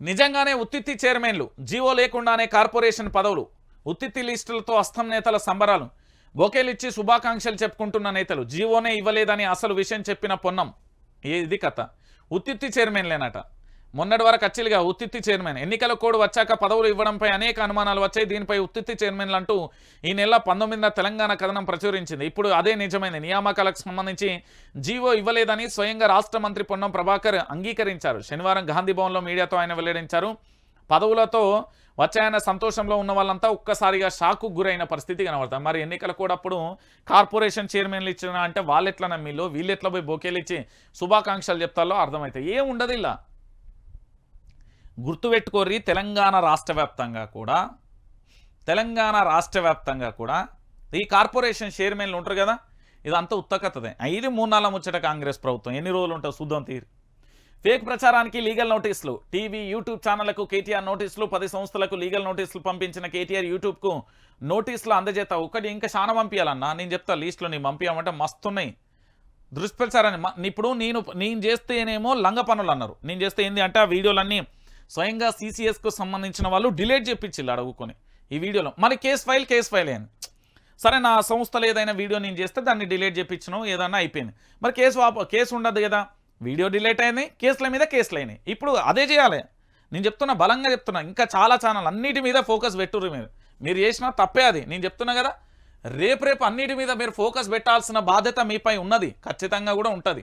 నిజంగానే ఉత్తిత్తి చైర్మన్లు జీవో లేకుండానే కార్పొరేషన్ పదవులు ఉత్తిత్తి లిస్టులతో అస్తం నేతల సంబరాలు బొకేలిచ్చి శుభాకాంక్షలు చెప్పుకుంటున్న నేతలు జీవోనే ఇవ్వలేదని అసలు విషయం చెప్పిన పొన్నం. ఇది కథ? ఉత్తిత్తి చైర్మన్లేనట. మొన్నటి వరకు అచ్చిలుగా ఉత్తిత్తి చైర్మన్. ఎన్నికల కోడ్ వచ్చాక పదవులు ఇవ్వడంపై అనేక అనుమానాలు వచ్చాయి. దీనిపై ఉత్తిత్తి చైర్మన్లు అంటూ ఈ నెల పంతొమ్మిదిన తెలంగాణ కథనం ప్రచురించింది. ఇప్పుడు అదే నిజమైంది. నియామకాలకు సంబంధించి జీవో ఇవ్వలేదని స్వయంగా రాష్ట్ర మంత్రి పొన్నం ప్రభాకర్ అంగీకరించారు. శనివారం గాంధీ భవన్లో మీడియాతో ఆయన వెల్లడించారు. పదవులతో వచ్చాయన్న సంతోషంలో ఉన్న వాళ్ళంతా ఒక్కసారిగా షాకు గురైన పరిస్థితి కనబడతాం మరి ఎన్నికల కూడా అప్పుడు కార్పొరేషన్ చైర్మన్లు ఇచ్చిన అంటే వాళ్ళెట్ల నమ్మిలో వీళ్ళెట్ల పోయి బోకేలు ఇచ్చి శుభాకాంక్షలు చెప్తాలో అర్థమవుతాయి ఏం ఉండదు ఇలా. గుర్తుపెట్టుకోర్రి తెలంగాణ రాష్ట్ర వ్యాప్తంగా కూడా తెలంగాణ రాష్ట్ర వ్యాప్తంగా కూడా ఈ కార్పొరేషన్ చైర్మన్లు ఉంటారు కదా ఇదంతా ఉత్తకత్తదే ఐదు మూడు నాళ్ళ ముచ్చట కాంగ్రెస్ ప్రభుత్వం. ఎన్ని రోజులు ఉంటుంది చూద్దాం తీరు. ఫేక్ ప్రచారానికి లీగల్ నోటీసులు. టీవీ యూట్యూబ్ ఛానళ్ళకు కేటీఆర్ నోటీసులు పది సంస్థలకు లీగల్ నోటీసులు పంపించిన కేటీఆర్ యూట్యూబ్కు నోటీసులు అందజేత ఒకటి ఇంకా చాలా పంపించాలన్నా నేను చెప్తా లీస్ట్లో నేను పంపించమంటే మస్తున్నాయి. దుష్ప్రచారాన్ని ఇప్పుడు నేను నేను చేస్తేనేమో లంగ పనులు అన్నారు. నేను చేస్తే ఏంది అంటే ఆ వీడియోలన్నీ స్వయంగా సీసీఎస్కు సంబంధించిన వాళ్ళు డిలేట్ చేపించిల్లు అడుగుకొని ఈ వీడియోలో. మరి కేసు ఫైల్ కేసు ఫైల్ అని సరే నా సంస్థలో ఏదైనా వీడియో నేను చేస్తే దాన్ని డిలేట్ చేయించను ఏదన్నా అయిపోయింది. మరి కేసు కేసు ఉండదు కదా. వీడియో డిలేట్ అయింది కేసుల మీద కేసులు అయినాయి. ఇప్పుడు అదే చేయాలి. నేను చెప్తున్నా బలంగా చెప్తున్నా. ఇంకా చాలా ఛానల్ అన్నిటి మీద ఫోకస్ పెట్టుర్రు మీరు. మీరు చేసినా తప్పే అది. నేను చెప్తున్నా కదా రేపు రేపు అన్నిటి మీద మీరు ఫోకస్ పెట్టాల్సిన బాధ్యత మీపై ఉన్నది. ఖచ్చితంగా కూడా ఉంటుంది.